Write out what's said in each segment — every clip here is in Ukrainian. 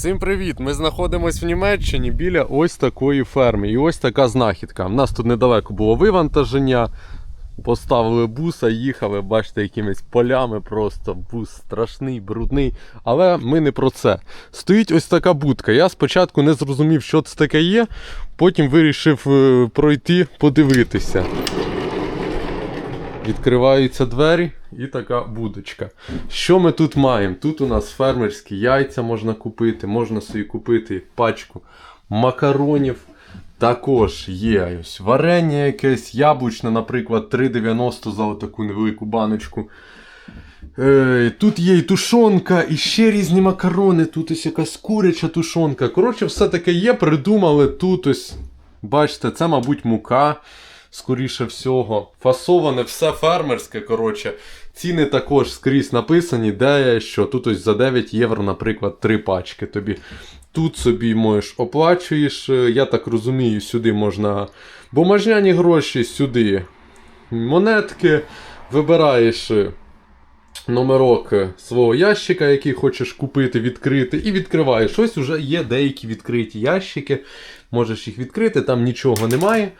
Всім привіт! Ми знаходимося в Німеччині біля ось такої ферми. І ось така знахідка. У нас тут недалеко було вивантаження. Поставили буса, їхали, бачите, якимись полями просто бус страшний, брудний. Але ми не про це. Стоїть ось така будка. Я спочатку не зрозумів, що це таке є, потім вирішив е, пройти, подивитися. Відкриваються двері і така будочка. Що ми тут маємо? Тут у нас фермерські яйця можна купити, можна собі купити пачку макаронів. Також є ось варення якесь, яблучне, наприклад, 3,90 за таку невелику баночку. Е, тут є і тушонка, і ще різні макарони, тут ось якась куряча тушонка. Коротше, все таке є, придумали тут ось. Бачите, це, мабуть, мука, скоріше всього. Фасоване все фермерське. коротше. Ціни також скрізь написані, де що. Тут ось за 9 євро, наприклад, 3 пачки тобі. Тут собі можеш оплачуєш. е, Я так розумію, сюди можна бумажняні гроші, сюди монетки. Вибираєш е, номерок е, свого ящика, який хочеш купити, відкрити, і відкриваєш. Ось уже є деякі відкриті ящики. Можеш їх відкрити, там нічого немає.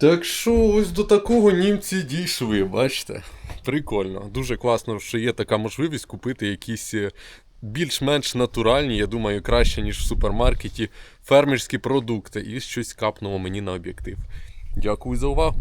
Так що ось до такого німці дійшли, бачите? Прикольно. Дуже класно, що є така можливість купити якісь е, більш-менш натуральні, я думаю, краще, ніж в супермаркеті, фермерські продукти. І щось капнуло мені на об'єктив. Дякую за увагу.